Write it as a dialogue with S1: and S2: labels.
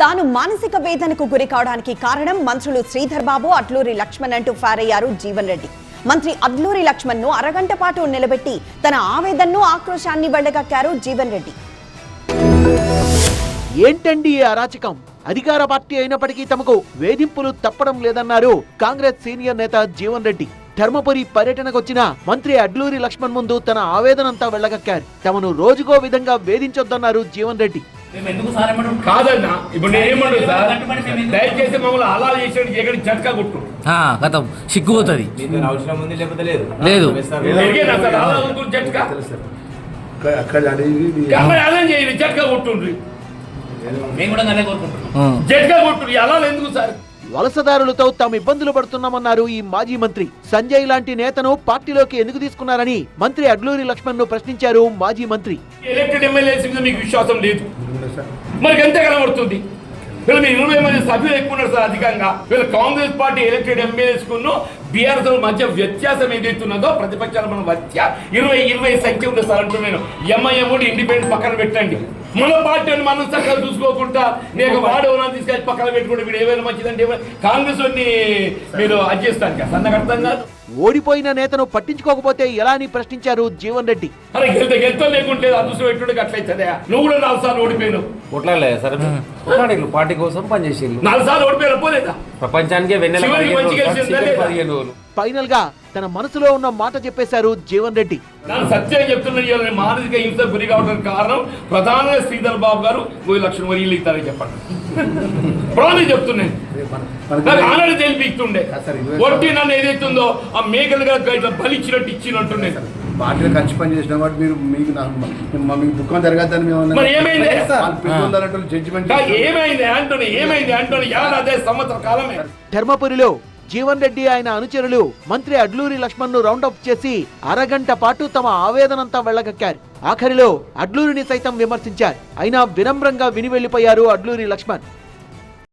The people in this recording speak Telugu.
S1: తాను మానసిక వేదనకు గురి కావడానికి కారణం మంత్రులు శ్రీధర్ బాబు అట్లూరి లక్ష్మణ్ అంటూ ఫారయ్యారు జీవన్ రెడ్డి. మంత్రి అడ్లూరి లక్ష్మణ్ను అరగంట పాటు నిలబెట్టి తన ఆవేదనను ఆక్రోశాన్ని వెళ్ళగక్కారు జీవన్ రెడ్డి.
S2: ఏంటండి ఈ అరాచకం? అధికార పార్టీ అయినప్పటికీ తమకు వేధింపులు తప్పడం లేదన్నారు కాంగ్రెస్ సీనియర్ నేత జీవన్ రెడ్డి. ధర్మపురి పర్యటనకొచ్చిన మంత్రి అడ్లూరి లక్ష్మణ్ ముందు తన ఆవేదనంతా వెళ్ళగక్కారు. తమను రోజుకో విధంగా వేధించొద్దన్నారు జీవన్ రెడ్డి.
S3: కాదన్నా ఇప్పుడు నేను ఏమంటాను సార్? దయచేసి మమ్మల్ని అలా చేసాడు ఎక్కడ జట్కా కొట్టు.
S4: కథ. సిగ్గుపోతుంది.
S5: దీని అవసరం ఉంది లేకపోతే లేదు.
S4: లేదు.
S3: జట్కా
S6: అక్కడ
S3: అలా చేయండి జట్కా కొట్టుండ్రి.
S7: మేము కూడా అదే.
S3: జట్కా కొట్టుండ్రి అలా ఎందుకు సార్?
S2: వలసదారులతో తాము ఇబ్బందులు పడుతున్నామన్నారు ఈ మాజీ మంత్రి. సంజయ్ లాంటి నేతను పార్టీలోకి ఎందుకు తీసుకున్నారని మంత్రి అడ్లూరి లక్ష్మణ్ను ప్రశ్నించారు మాజీ మంత్రి.
S3: ఎలక్టెడ్ ఎమ్మెల్యేస్ మీద మీకు విశ్వాసం లేదు. మరి ఎంత కనబడుతుంది. వీళ్ళు మీ ఇరవై మంది సభ్యులు ఎక్కువ ఉన్నారు సార్ అధికంగా. వీళ్ళు కాంగ్రెస్ పార్టీ ఎలక్టెడ్ ఎమ్మెల్యేస్ కును బీఆర్ఎస్ మధ్య వ్యత్యాసం ఏదైతే ఉన్నదో ప్రతిపక్షాల మన మధ్య ఇరవై ఇరవై సంఖ్య ఉంది సార్ అంటున్నాను ఎంఐఎం కూడా పక్కన పెట్టండి. మన పార్టీని మనం చక్కగా చూసుకోకుండా నేను వాడు ఎవరైనా తీసుకెళ్ళి పక్కన పెట్టుకుంటే వీడు ఏమైనా మంచిదంటే కాంగ్రెస్ వాడిని మీరు అది చేస్తాను కదా నాకు అర్థం కాదు.
S2: ఓడిపోయిన నేతను పట్టించుకోకపోతే ఎలా అని ప్రశ్నించారు జీవన్ రెడ్డి?
S3: అరే గెలితే గెలుతా లేకుంటే అదృష్టం పెట్టుడికి అట్లయితుందా నువ్వు కూడా నాలుగు సార్లు
S5: కొట్లాడలే సరే. పార్టీ కోసం పనిచేసిల్లు
S3: నాలుగు సార్లు ఓడిపోయినా పోలేదా?
S5: ప్రపంచానికి వెన్నెల పదిహేను
S2: ఫైనల్గా తన మనసులో ఉన్న మాట చెప్పేశారు జీవన్ రెడ్డి.
S3: నేను సత్యం చెప్తున్న మానసిక హింస గురి కావడానికి కారణం ప్రధాన శ్రీధర్ బాబు గారు మూడు లక్షల వరీలు ఇస్తారని చెప్పండి. ప్రాణి చెప్తున్నాను ఆనడి తెలిపిస్తుండే ఒట్టి నన్ను ఏదైతుందో ఆ మేకలు గారు బలిచ్చినట్టు ఇచ్చినట్టున్నాయి
S6: పార్టీలో కలిసి పని చేసిన వాటి మీరు మీకు నాకు- మా- మీకు దుఃఖం జరగద్దని మేము అన్నాం.
S3: మరి ఏమైంది?
S6: వాళ్ళు పెట్టుకున్నారంటే జడ్జిమెంట్
S3: కా- ఏమైంది ఆంటోని? ఏమైంది ఆంటోని? యాభై అదే సంవత్సర కాలమే.
S2: ధర్మపురిలో జీవన్ రెడ్డి ఆయన అనుచరులు మంత్రి అడ్లూరి లక్ష్మణ్ను రౌండప్ చేసి అరగంట పాటు తమ ఆవేదనంతా వెళ్ళగక్కారు. ఆఖరిలో అడ్లూరిని సైతం విమర్శించారు. అయినా వినమ్రంగా విని వెళ్ళిపోయారు అడ్లూరి లక్ష్మణ్.